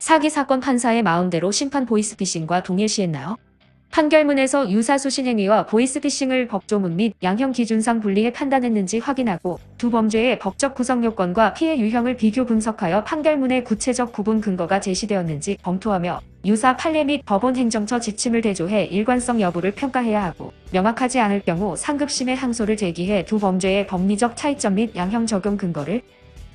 사기 사건 판사의 마음대로 심판 보이스피싱과 동일시했나요? 판결문에서 유사수 신 행위와 보이스피싱을 법조문 및 양형 기준상 분리해 판단했는지 확인하고 두 범죄의 법적 구성 요건과 피해 유형을 비교 분석하여 판결문의 구체적 구분 근거가 제시되었는지 검토하며 유사 판례 및 법원 행정처 지침을 대조해 일관성 여부를 평가해야 하고 명확하지 않을 경우 상급심에 항소를 제기해 두 범죄의 법리적 차이점 및 양형 적용 근거를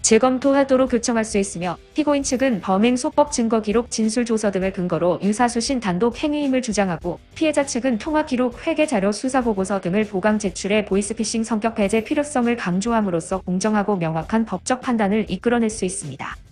재검토하도록 요청할 수 있으며 피고인 측은 범행 소법 증거 기록 진술 조서 등을 근거로 유사수신 단독 행위임을 주장하고 피해자 측은 통화 기록 회계 자료 수사 보고서 등을 보강 제출해 보이스피싱 성격 배제 필요성을 강조함으로써 공정하고 명확한 법적 판단을 이끌어낼 수 있습니다.